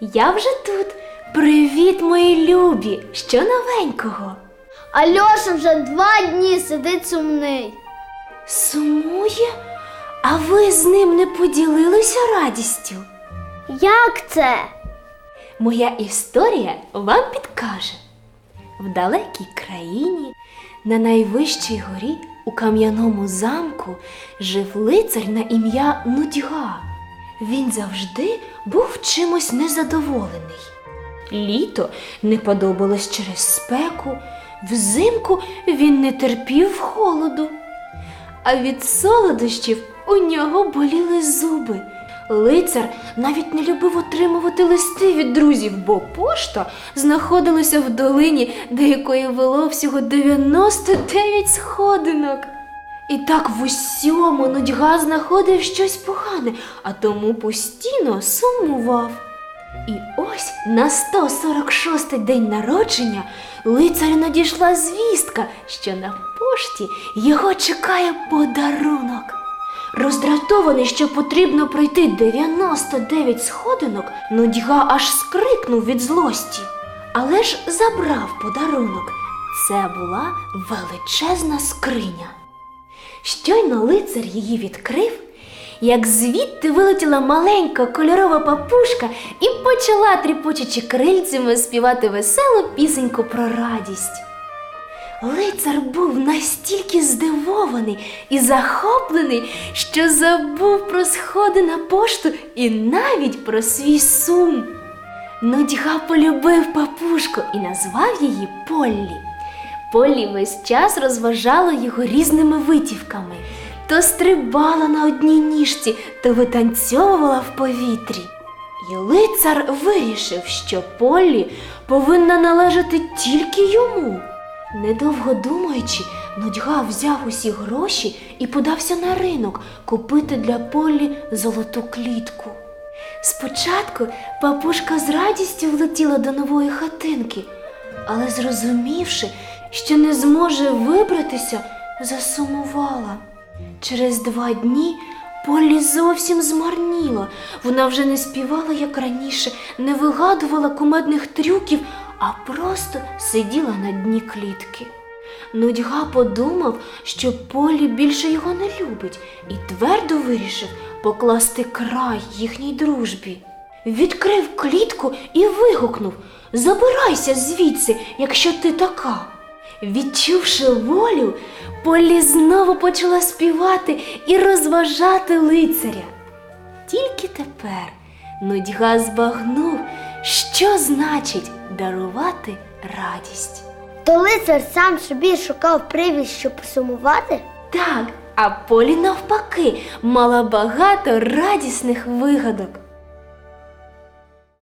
я вже тут. Привіт, мої любі! Що новенького? Альоша вже два дні сидить сумний. Сумує? А ви з ним не поділилися радістю? Як це? Моя історія вам підкаже. В далекій країні, на найвищій горі, у кам'яному замку, жив лицар на ім'я Нудьга. Він завжди був чимось незадоволений. Літо не подобалось через спеку, взимку він не терпів холоду. А від солодощів у нього боліли зуби. Лицар навіть не любив отримувати листи від друзів, бо пошта знаходилася в долині, до якої вело всього 99 сходинок. І так в усьому нудьга знаходив щось погане, а тому постійно сумував. І ось на 146-й день народження лицарю надійшла звістка, що на пошті його чекає подарунок. Роздратований, що потрібно пройти 99 сходинок, нудьга аж скрикнув від злості. Але ж забрав подарунок. Це була величезна скриня. Щойно лицар її відкрив, як звідти вилетіла маленька кольорова папушка і почала, тріпочучи крильцями, співати веселу пісеньку про радість. Лицар був настільки здивований і захоплений, що забув про сходи на пошту і навіть про свій сум. Нудьга полюбив папушку і назвав її Поллі. Поллі весь час розважала його різними витівками, то стрибала на одній ніжці, то витанцьовувала в повітрі. І лицар вирішив, що Поллі повинна належати тільки йому. Недовго думаючи, нудьга взяв усі гроші і подався на ринок купити для Поллі золоту клітку. Спочатку папушка з радістю влетіла до нової хатинки, але зрозумівши, що не зможе вибратися, засумувала. Через два дні Поллі зовсім змарніла. Вона вже не співала, як раніше, не вигадувала кумедних трюків, а просто сиділа на дні клітки. Нудьга подумав, що Полі більше його не любить, і твердо вирішив покласти край їхній дружбі. Відкрив клітку і вигукнув Забирайся звідси, якщо ти така. Відчувши волю, Полі знову почала співати і розважати лицаря. Тільки тепер нудьга збагнув, що значить дарувати радість. То лицар сам собі шукав привід, щоб посумувати? Так, а Полі навпаки мала багато радісних вигадок.